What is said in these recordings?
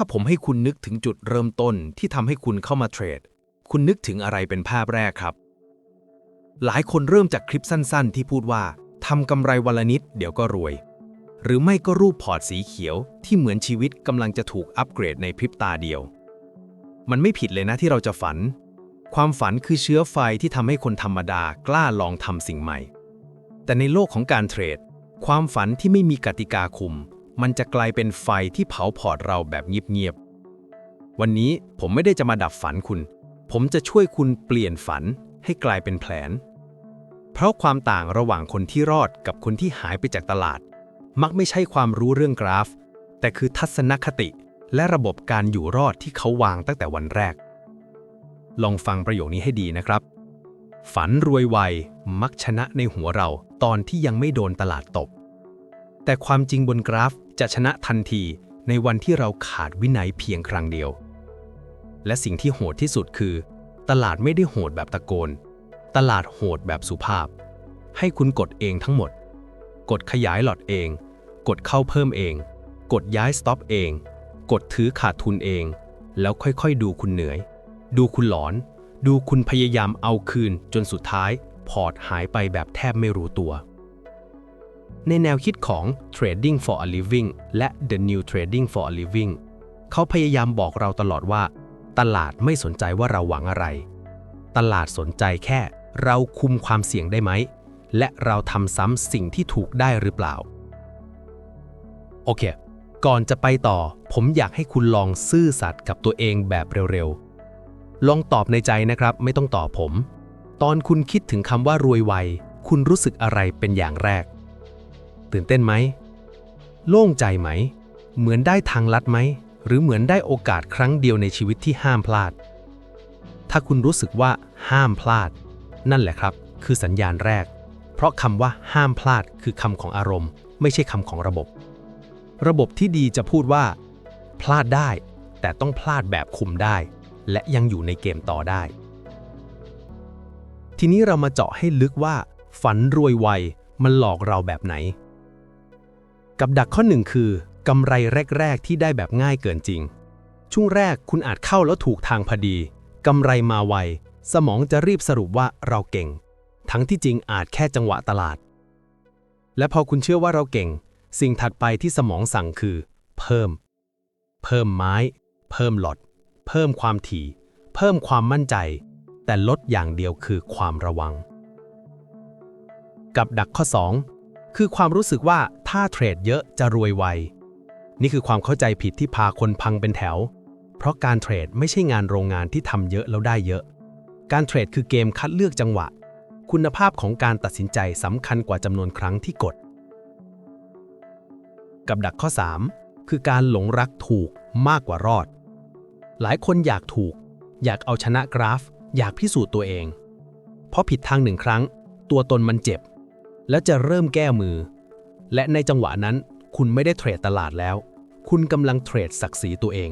าผมให้คุณนึกถึงจุดเริ่มต้นที่ทำให้คุณเข้ามาเทรด คุณนึกถึงอะไรเป็นภาพแรกครับ หลายคนเริ่มจากคลิปสั้นๆ ที่พูดว่าทำกำไรวันละนิดเดี๋ยวก็รวย หรือไม่ก็รูปพอร์ตสีเขียวที่เหมือนชีวิตกำลังจะถูกอัปเกรดในพริบตาเดียว มันไม่ผิดเลยนะที่เราจะฝัน ความฝันคือเชื้อไฟที่ทำให้คนธรรมดากล้าลองทำสิ่งใหม่ แต่ในโลกของการเทรด ความฝันที่ไม่มีกติกาคุม มันจะกลายเป็นไฟที่เผาพอร์ตเราแบบเงียบๆ วันนี้ผมไม่ได้จะมาดับฝันคุณ ผมจะช่วยคุณเปลี่ยนฝันให้กลายเป็นแผน เพราะความต่างระหว่างคนที่รอดกับคนที่หายไปจากตลาด มักไม่ใช่ความรู้เรื่องกราฟ แต่คือทัศนคติ และระบบการอยู่รอดที่เขาวางตั้งแต่วันแรก ลองฟังประโยคนี้ให้ดีนะครับ ฝันรวยไวมักชนะในหัวเราตอนที่ยังไม่โดนตลาดตบแต่ความจริงบนกราฟ จะชนะทันทีในวันที่เราขาดวินัยเพียงครั้งเดียว และสิ่งที่โหดที่สุดคือ ตลาดไม่ได้โหดแบบตะโกน ตลาดโหดแบบสุภาพ ให้คุณกดเองทั้งหมด กดขยายหลอดเอง กดเข้าเพิ่มเอง กดย้ายสต็อปเอง กดถือขาดทุนเอง แล้วค่อยๆดูคุณเหนื่อย ดูคุณหลอน ดูคุณพยายามเอาคืนจนสุดท้าย พอร์ตหายไปแบบแทบไม่รู้ตัว ในแนวคิดของ Trading for a Living และ The New Trading for a Living เขาพยายามบอกเราตลอดว่า ตลาดไม่สนใจว่าเราหวังอะไร ตลาดสนใจแค่ เราคุมความเสี่ยงได้ไหม และเราทำซ้ำสิ่งที่ถูกได้หรือเปล่า โอเค ก่อนจะไปต่อ ผมอยากให้คุณลองซื่อสัตย์กับตัวเองแบบเร็วๆ ลองตอบในใจนะครับ ไม่ต้องตอบผม ตอนคุณคิดถึงคำว่ารวยไว คุณรู้สึกอะไรเป็นอย่างแรก ตื่นเต้นไหม โล่งใจไหม เหมือนได้ทางลัดไหม หรือเหมือนได้โอกาสครั้งเดียวในชีวิตที่ห้ามพลาด ถ้าคุณรู้สึกว่าห้ามพลาด นั่นแหละครับ คือสัญญาณแรก เพราะคำว่าห้ามพลาดคือคำของอารมณ์ ไม่ใช่คำของระบบ ระบบที่ดีจะพูดว่า พลาดได้ แต่ต้องพลาดแบบคุมได้ และยังอยู่ในเกมต่อได้ ทีนี้เรามาเจาะให้ลึกว่าฝันรวยไวมันหลอกเราแบบไหน กับดักข้อหนึ่งคือกำไรแรก ๆ ที่ได้แบบง่ายเกินจริง ช่วงแรกคุณอาจเข้าแล้วถูกทางพอดีกำไรมาไว สมองจะรีบสรุปว่าเราเก่ง ทั้งที่จริงอาจแค่จังหวะตลาด และพอคุณเชื่อว่าเราเก่ง สิ่งถัดไปที่สมองสั่งคือ เพิ่ม เพิ่มไม้ เพิ่มหลอด เพิ่มความถี่ เพิ่มความมั่นใจ แต่ลดอย่างเดียวคือความระวัง กับดักข้อ 2 คือความรู้สึกว่าถ้าเทรดเยอะจะรวยไว นี่คือความเข้าใจผิดที่พาคนพังเป็นแถว เพราะการเทรดไม่ใช่งานโรงงานที่ทำเยอะแล้วได้เยอะ การเทรดคือเกมคัดเลือกจังหวะ คุณภาพของการตัดสินใจสำคัญกว่าจำนวนครั้งที่กด กับดักข้อ 3 คือการหลงรักถูกมากกว่ารอด หลายคนอยากถูก อยากเอาชนะกราฟ อยากพิสูจน์ตัวเอง เพราะผิดทางหนึ่งครั้ง ตัวตนมันเจ็บ แล้วจะเริ่มแก้มือ และในจังหวะนั้น คุณไม่ได้เทรดตลาดแล้ว คุณกำลังเทรดศักดิ์ศรีตัวเอง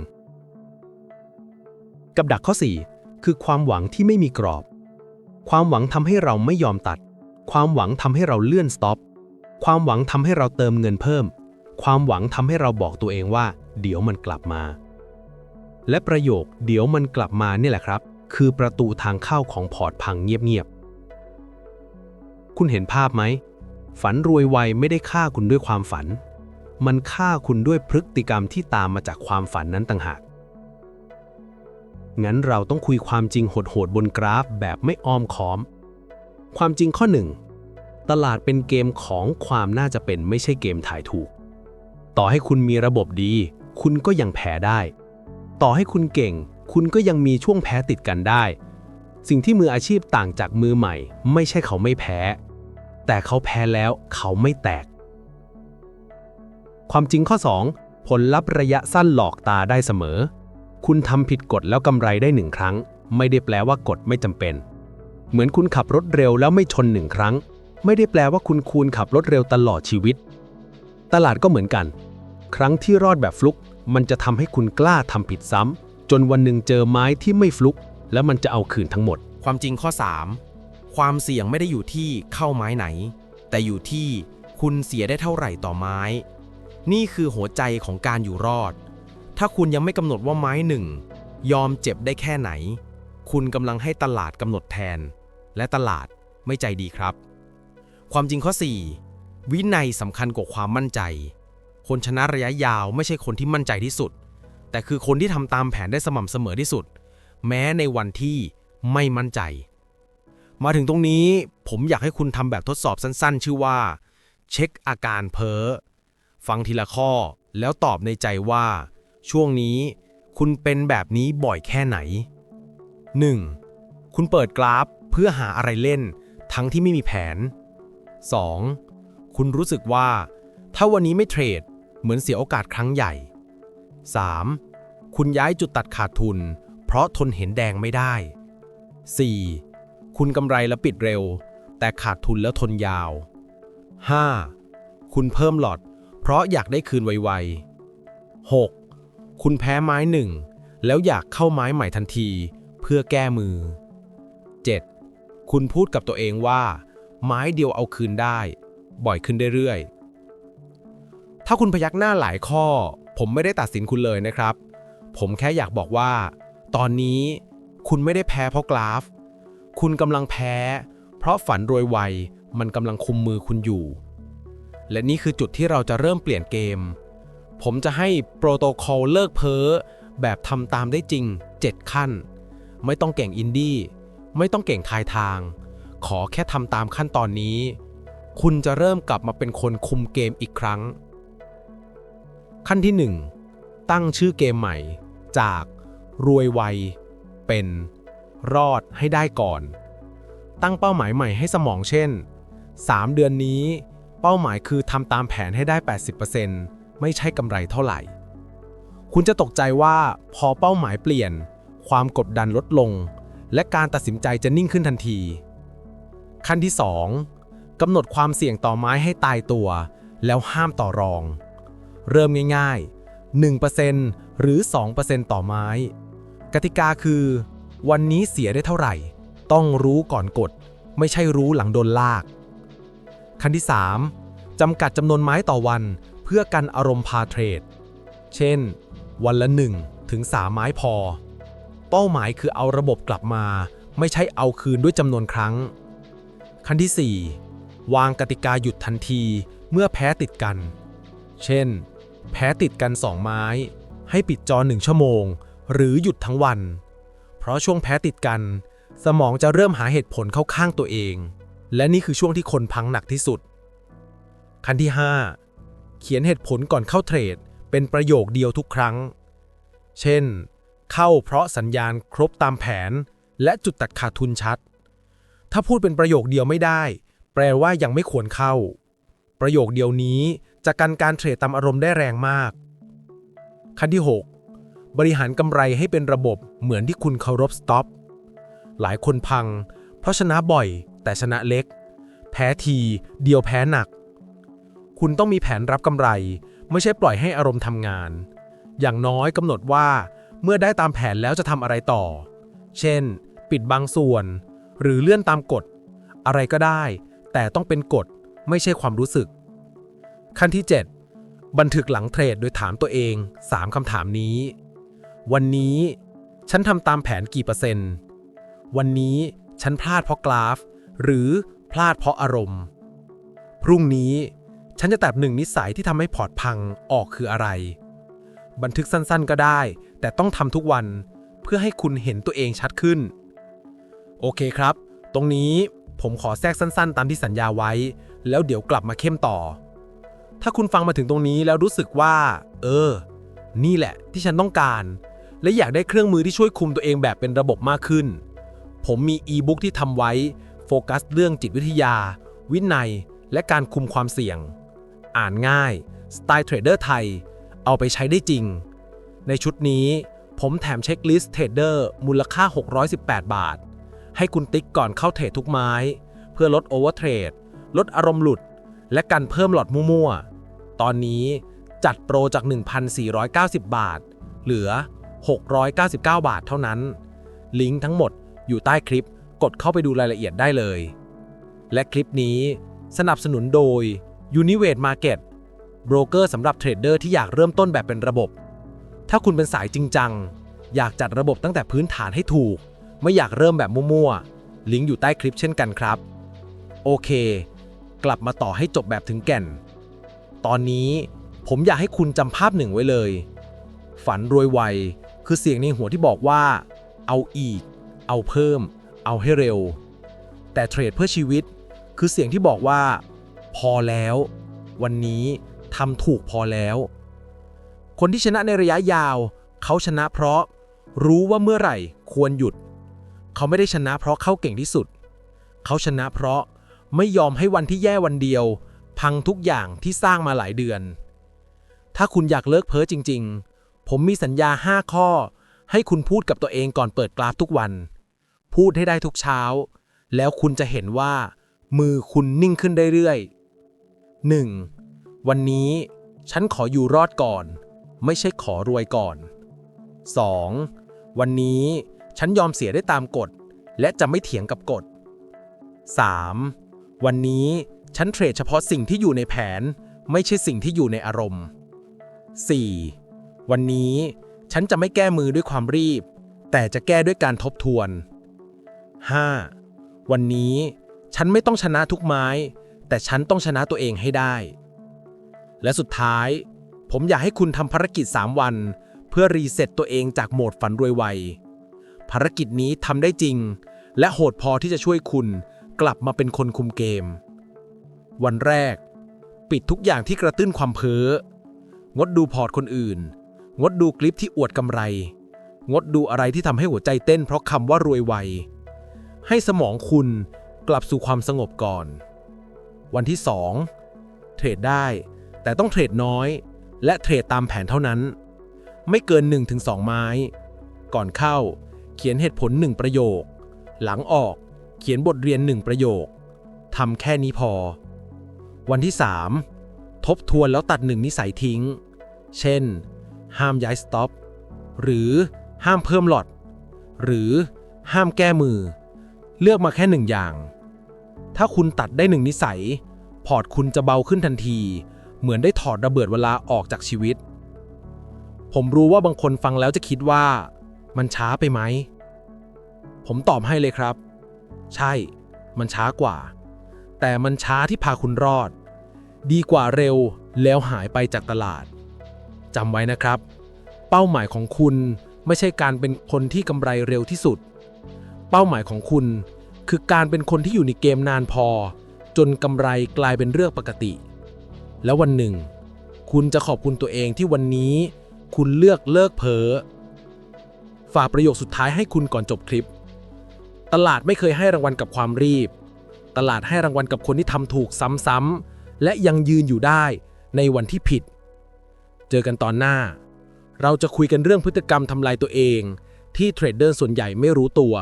กับดักข้อ 4 คือความหวังที่ไม่มีกรอบ ความหวังทำให้เราไม่ยอมตัด ความหวังทำให้เราเลื่อนสต็อปความหวังทำให้เราเติมเงินเพิ่ม ความหวังทำให้เราบอกตัวเองว่า เดี๋ยวมันกลับมา และประโยคเดี๋ยวมันกลับมาเนี่ยแหละครับ คือประตูทางเข้าของพอร์ตพังเงียบๆคุณเห็นภาพไหม ฝันรวยไวไม่ได้ฆ่าคุณด้วยความฝัน มันฆ่าคุณด้วยพฤติกรรมที่ตามมาจากความฝันนั้นต่างหาก งั้นเราต้องคุยความจริงโหดๆบนกราฟแบบไม่อ้อมค้อม ความจริงข้อหนึ่งตลาดเป็นเกมของความน่าจะเป็นไม่ใช่เกมถ่ายถูก ต่อให้คุณมีระบบดี คุณก็ยังแพ้ได้ ต่อให้คุณเก่ง คุณก็ยังมีช่วงแพ้ติดกันได้ สิ่งที่มืออาชีพต่างจากมือใหม่ ไม่ใช่เขาไม่แพ้ แต่เขาแพ้แล้วเขาไม่แตก ความจริงข้อ 2 ผลลัพธ์ระยะสั้นหลอกตาได้เสมอ คุณทำผิดกฎแล้วกำไรได้หนึ่งครั้ง ไม่ได้แปลว่ากฎไม่จำเป็น เหมือนคุณขับรถเร็วแล้วไม่ชนหนึ่งครั้ง ไม่ได้แปลว่าคุณคูณขับรถเร็วตลอดชีวิต ตลาดก็เหมือนกัน ครั้งที่รอดแบบฟลุก มันจะทำให้คุณกล้าทำผิดซ้ำจนวันหนึ่งเจอไม้ที่ไม่ฟลุก แล้วมันจะเอาคืนทั้งหมด ความจริงข้อ 3 ความเสี่ยงไม่ได้อยู่ที่เข้าไม้ไหน แต่อยู่ที่คุณเสียได้เท่าไหร่ต่อไม้ นี่คือหัวใจของการอยู่รอด ถ้าคุณยังไม่กำหนดว่าไม้หนึ่งยอมเจ็บได้แค่ไหน คุณกำลังให้ตลาดกำหนดแทน และตลาดไม่ใจดีครับ ความจริงข้อ 4 วินัยสำคัญกว่าความมั่นใจ คนชนะระยะยาวไม่ใช่คนที่มั่นใจที่สุด แต่คือคนที่ทำตามแผนได้สม่ำเสมอที่สุด แม้ในวันที่ไม่มั่นใจ มาถึงตรงนี้ผมอยากให้คุณทำแบบทดสอบสั้นๆ ชื่อว่า เช็คอาการเพ้อฟังทีละข้อแล้วตอบในใจว่า ช่วงนี้คุณเป็นแบบนี้บ่อยแค่ไหน 1. คุณเปิดกราฟเพื่อหาอะไรเล่น ทั้งที่ไม่มีแผน 2. คุณรู้สึกว่า ถ้าวันนี้ไม่เทรด เหมือนเสียโอกาสครั้งใหญ่ 3. คุณย้ายจุดตัดขาดทุน เพราะทนเห็นแดงไม่ได้ 4. คุณกำไรแล้วปิดเร็ว แต่ขาดทุนแล้วทนยาว 5. คุณเพิ่มหลอด เพราะอยากได้คืนไวๆ 6. คุณแพ้ไม้หนึ่งแล้วอยากเข้าไม้ใหม่ทันที เพื่อแก้มือ 7. คุณพูดกับตัวเองว่า ไม้เดียวเอาคืนได้ บ่อยขึ้นเรื่อยๆ ถ้าคุณพยักหน้าหลายข้อ ผมไม่ได้ตัดสินคุณเลยนะครับ ผมแค่อยากบอกว่า ตอนนี้คุณไม่ได้แพ้เพราะกราฟ คุณกำลังแพ้ เพราะฝันรวยไวมันกำลังคุมมือคุณอยู่ และนี่คือจุดที่เราจะเริ่มเปลี่ยนเกม ผมจะให้โปรโตคอลเลิกเพ้อแบบทำตามได้จริง 7 ขั้น ไม่ต้องเก่งอินดี้ไม่ต้องเก่งทายทาง ขอแค่ทำตามขั้นตอนนี้ คุณจะเริ่มกลับมาเป็นคนคุมเกมอีกครั้ง ขั้นที่ 1 ตั้งชื่อเกมใหม่ จากรวยไวเป็น รอดให้ได้ก่อน ตั้งเป้าหมายใหม่ให้สมองเช่น 3 เดือนนี้ เป้าหมายคือทำตามแผนให้ได้ 80%ไม่ใช่กำไรเท่าไหร่ คุณจะตกใจว่าพอเป้าหมายเปลี่ยน ความกดดันลดลง และการตัดสินใจจะนิ่งขึ้นทันที ขั้นที่ 2กำหนดความเสี่ยงต่อไม้ให้ตายตัว แล้วห้ามต่อรอง เริ่มง่าย ๆ 1%หรือ 2%ต่อไม้ กติกาคือ วันนี้เสียได้เท่าไหร่ ต้องรู้ก่อนกด ไม่ใช่รู้หลังโดนลาก ขั้นที่ 3จำกัดจำนวนไม้ต่อวัน เพื่อกันอารมณ์พาเทรด เช่น วันละ 1 ถึง 3 ไม้พอ เป้าหมายคือเอาระบบกลับมา ไม่ใช่เอาคืนด้วยจำนวนครั้ง ขั้นที่ 4 วางกติกาหยุดทันทีเมื่อแพ้ติดกัน เช่น แพ้ติดกัน 2 ไม้ ให้ปิดจอ 1 ชั่วโมง หรือหยุดทั้งวัน ราะช่วงแพ้ติดกัน สมองจะเริ่มหาเหตุผลเข้าข้างตัวเอง และนี่คือช่วงที่คนพังหนักที่สุด ขั้นที่ 5 เขียนเหตุผลก่อนเข้าเทรด เป็นประโยคเดียวทุกครั้ง เช่น เข้าเพราะสัญญาณครบตามแผน และจุดตัดขาดทุนชัด ถ้าพูดเป็นประโยคเดียวไม่ได้ แปลว่ายังไม่ควรเข้า ประโยคเดียวนี้จะกันการเทรดตามอารมณ์ได้แรงมากขั้นที่ 6 บริหารกำไรให้เป็นระบบเหมือนที่คุณเคารพสต็อป หลายคนพัง เพราะชนะบ่อยแต่ชนะเล็ก แพ้ทีเดียวแพ้หนัก คุณต้องมีแผนรับกำไร ไม่ใช่ปล่อยให้อารมณ์ทำงาน อย่างน้อยกำหนดว่าเมื่อได้ตามแผนแล้วจะทำอะไรต่อ เช่น ปิดบางส่วน หรือเลื่อนตามกฎ อะไรก็ได้ แต่ต้องเป็นกฎไม่ใช่ความรู้สึก ขั้นที่ 7 บันทึกหลังเทรดโดยถามตัวเอง 3คำถามนี้ วันนี้ ฉันทำตามแผนกี่เปอร์เซ็นต์ วันนี้ฉันพลาดเพราะกราฟ หรือพลาดเพราะอารมณ์ พรุ่งนี้ฉันจะตัดหนึ่งนิสัยที่ทำให้พอร์ตพังออกคืออะไร บันทึกสั้นๆก็ได้ แต่ต้องทำทุกวันเพื่อให้คุณเห็นตัวเองชัดขึ้น โอเคครับ ตรงนี้ผมขอแทรกสั้นๆ ตามที่สัญญาไว้ แล้วเดี๋ยวกลับมาเข้มต่อ ถ้าคุณฟังมาถึงตรงนี้แล้วรู้สึกว่า เออ นี่แหละที่ฉันต้องการ และอยากได้เครื่องมือที่ช่วยคุมตัวเองแบบเป็นระบบมากขึ้น ผมมีอีบุ๊กที่ทำไว้ โฟกัสเรื่องจิตวิทยา วินัย และการคุมความเสี่ยง อ่านง่ายสไตล์เทรดเดอร์ไทย เอาไปใช้ได้จริง ในชุดนี้ผมแถมเช็คลิสต์เทรดเดอร์มูลค่า 618 บาท ให้คุณติ๊กก่อนเข้าเทรดทุกไม้ เพื่อลดโอเวอร์เทรดลดอารมณ์หลุด และการเพิ่มหลอดมั่วๆ ตอนนี้จัดโปรจาก 1,490 บาท เหลือ 699 บาทเท่านั้น ลิงก์ทั้งหมดอยู่ใต้คลิปกดเข้าไปดูรายละเอียดได้เลย และคลิปนี้สนับสนุนโดย Univate Market โบรกเกอร์สำหรับเทรดเดอร์ที่อยากเริ่มต้นแบบเป็นระบบ ถ้าคุณเป็นสายจริงจัง อยากจัดระบบตั้งแต่พื้นฐานให้ถูก ไม่อยากเริ่มแบบมั่วๆ ลิงก์อยู่ใต้คลิปเช่นกันครับ โอเค กลับมาต่อให้จบแบบถึงแก่น ตอนนี้ผมอยากให้คุณจำภาพหนึ่งไว้เลย ฝันรวยไว คือเสียงในหัวที่บอกว่า เอาอีก เอาเพิ่ม เอาให้เร็ว แต่เทรดเพื่อชีวิต คือเสียงที่บอกว่า พอแล้ว วันนี้ทำถูกพอแล้ว คนที่ชนะในระยะยาว เขาชนะเพราะรู้ว่าเมื่อไหร่ควรหยุด เขาไม่ได้ชนะเพราะเข้าเก่งที่สุด เขาชนะเพราะไม่ยอมให้วันที่แย่วันเดียว พังทุกอย่างที่สร้างมาหลายเดือน ถ้าคุณอยากเลิกเพ้อจริง ๆ ผมมีสัญญา 5 ข้อ ให้คุณพูดกับตัวเองก่อนเปิดกราฟทุกวัน พูดให้ได้ทุกเช้า แล้วคุณจะเห็นว่า มือคุณนิ่งขึ้นเรื่อยๆ 1. วันนี้ ฉันขออยู่รอดก่อน ไม่ใช่ขอรวยก่อน 2. วันนี้ ฉันยอมเสียได้ตามกฎ และจะไม่เถียงกับกฎ 3. วันนี้ฉันเทรดเฉพาะสิ่งที่อยู่ในแผน ไม่ใช่สิ่งที่อยู่ในอารมณ์ 4. วันนี้ฉันจะไม่แก้มือด้วยความรีบ แต่จะแก้ด้วยการทบทวน 5. วันนี้ฉันไม่ต้องชนะทุกไม้ แต่ฉันต้องชนะตัวเองให้ได้ และสุดท้าย ผมอยากให้คุณทำภารกิจ 3 วัน เพื่อรีเซ็ตตัวเองจากโหมดฝันรวยไวภารกิจนี้ทำได้จริง และโหดพอที่จะช่วยคุณกลับมาเป็นคนคุมเกม วันแรก ปิดทุกอย่างที่กระตุ้นความเพ้องดดูพอร์ตคนอื่น งดดูคลิปที่อวดกำไร งดดูอะไรที่ทำให้หัวใจเต้นเพราะคำว่ารวยไว ให้สมองคุณกลับสู่ความสงบก่อน วันที่ 2 เทรดได้ แต่ต้องเทรดน้อย และเทรดตามแผนเท่านั้น ไม่เกิน 1-2 ไม้ ก่อนเข้า เขียนเหตุผล 1 ประโยค หลังออกเขียนบทเรียน 1 ประโยคทำแค่นี้พอ วันที่ 3 ทบทวนแล้วตัดหนึ่งนิสัยทิ้ง เช่น ห้ามย้ายสต็อป หรือห้ามเพิ่มหลอด หรือห้ามแก้มือ เลือกมาแค่หนึ่งอย่าง ถ้าคุณตัดได้หนึ่งนิสัย พอร์ตคุณจะเบาขึ้นทันที เหมือนได้ถอดระเบิดเวลาออกจากชีวิต ผมรู้ว่าบางคนฟังแล้วจะคิดว่า มันช้าไปไหม ผมตอบให้เลยครับ ใช่ มันช้ากว่า แต่มันช้าที่พาคุณรอด ดีกว่าเร็วแล้วหายไปจากตลาด จำไว้นะครับ เป้าหมายของคุณไม่ใช่การเป็นคนที่กำไรเร็วที่สุด เป้าหมายของคุณ คือการเป็นคนที่อยู่ในเกมนานพอ จนกำไรกลายเป็นเรื่องปกติ แล้ววันหนึ่ง คุณจะขอบคุณตัวเองที่วันนี้ คุณเลือกเลิกเพ้อฝากประโยคสุดท้ายให้คุณก่อนจบคลิป ตลาดไม่เคยให้รางวัลกับความรีบ ตลาดให้รางวัลกับคนที่ทำถูกซ้ำๆและยังยืนอยู่ได้ในวันที่ผิด เจอกันตอนหน้า เราจะคุยกันเรื่องพฤติกรรมทำลายตัวเอง ที่เทรดเดอร์ส่วนใหญ่ไม่รู้ตัว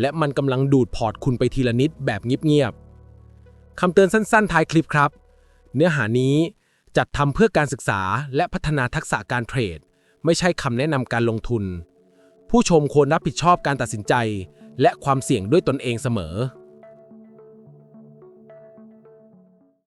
และมันกำลังดูดพอร์ตคุณไปทีละนิดแบบเงียบๆคำเตือนสั้นๆ ท้ายคลิปครับ เนื้อหานี้จัดทำเพื่อการศึกษาและพัฒนาทักษะการเทรด ไม่ใช่คำแนะนำการลงทุน ผู้ชมควรรับผิดชอบการตัดสินใจ และความเสี่ยงด้วยตนเองเสมอ